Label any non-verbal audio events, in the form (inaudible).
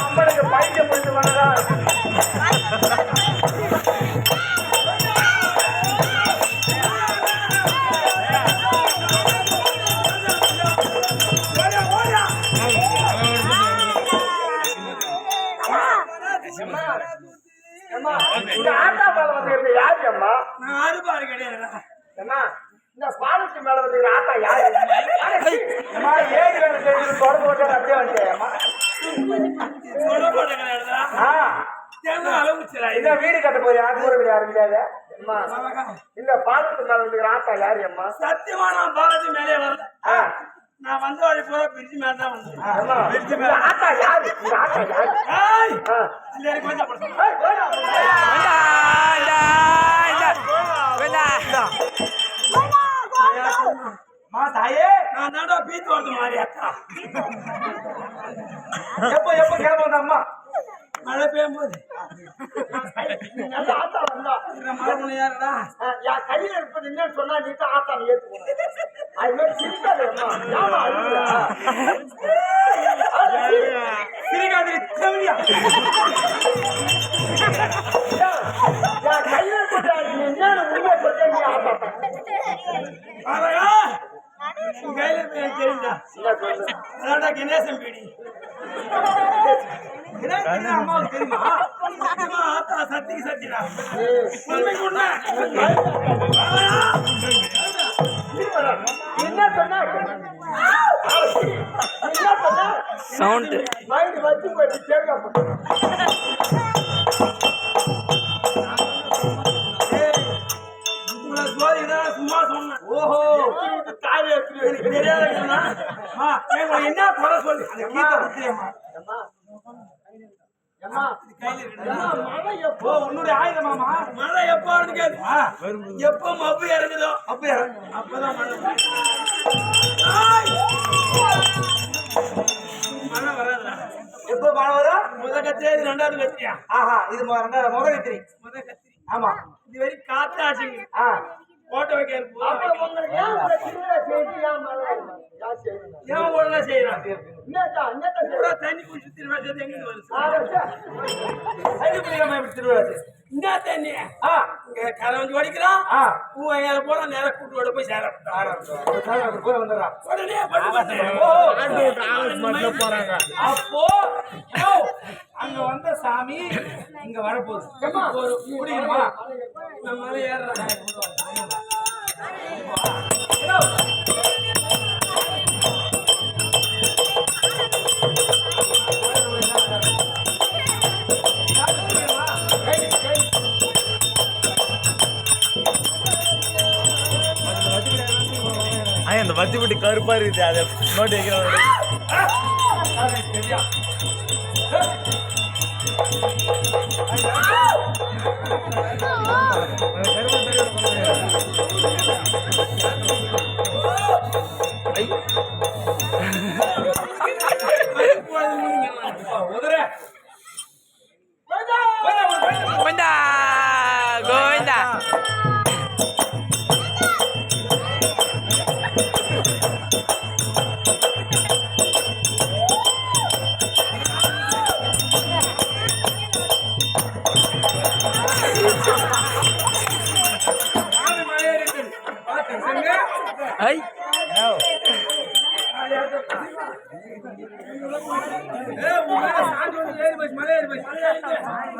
அம்மனுக்கு பைத்தியம் பிடித்து ஆட்டா மேல வந்து யாரு அம்மா நான் அறுபாடு கிடையாதுடா. அம்மா இந்த பாலத்து மேல வந்து ஆட்டா யாரு? (laughs) அம்மா ஏழு வேலை செய்து தொடர்பு போட்டு அப்படியே வந்துட்டேன். இந்த வீடு கட்ட போய் கூட வீடு யாரும் கிடையாது இந்த பாலத்து மேல வந்து ஆட்டா யாரு அம்மா? சத்தியமா நான் பாலத்து மேலே வரல. நான் வந்த வழி பூரா பிரிட்ஜ் மேல தான் வந்தேன். அம்மா. இந்த ஆட்டா யாரு? ஆட்டா யாரு? எனக்கு கொஞ்சம் தாயே நான் தாண்டா பீத்து வரது மாதிரி அக்கா எப்போ எப்போ கிளம்ப வந்த அம்மா? மழை பெய்யும் போது நல்ல ஆட்டா வந்தா மழை பண்ண யாருடா? ஆ, என் கையில இருப்பது என்ன சொன்னா நீ தான் ஆட்டா ஏத்துக்கணும் அது மாதிரி சிரிக்காது அம்மா? சிரிக்காதிரி செவிலியா என் கையில இருப்பது நீ என்ன உண்மை சொல்ற நீ ஆட்டா எனக்கு தெரியுதா கணேசன் பீடி? அம்மாவுக்கு தெரியுமா? ஆத்தா சத்திடா. என்ன சொன்ன? சவுண்ட். சும்மா சொன்னேன். ஓஹோ. தாயே எங்களை என்ன குறை சொல்லு? அந்த இருக்கு. ஓ எப்போ? உன்னுடைய ஆயுதமாமா மழை எப்போ கேது எப்போ மப்பு இறங்குதோ. அப்ப அப்பதான் மழை வராதுடா. எப்போ மழை வரும்? முத கத்திரி ரெண்டாவது கத்திரியா? ஆஹா இது ரெண்டாவது முத கத்திரி முத கத்திரி ஆமா. இது வரைக்கும் காத்தாச்சுங்க ஆ. போட்டோ வைக்க ஏன் திருவிழா ஒழுங்கா செய்யறான்? தண்ணி குடிச்சு திரும்ப சேர்த்து எங்க புள்ளிகள் எப்படி திருவிழா? இந்த தண்ணி கரை வந்து வடிக்கிறான் ஆ. பூ எங்களை போல நேரம் கூட்டோட போய் அப்படி போய் வந்துடுறா. உடனே ஓ, அப்போ அங்க வந்த சாமி இங்க வரப்போகுது ஒரு குடிக்கணுமா நம்ம ஏறுறாங்க அந்த வச்சு பட்டி கருப்பா இருக்குது அதை நோட்டு வைக்கிறவங்க ಗೋವಿಂದ. உதற கோவிந்தா கோவிந்தா ஐ ஏ உங்க சாஞ்சு ஏறி போய் மலை ஏறி போய்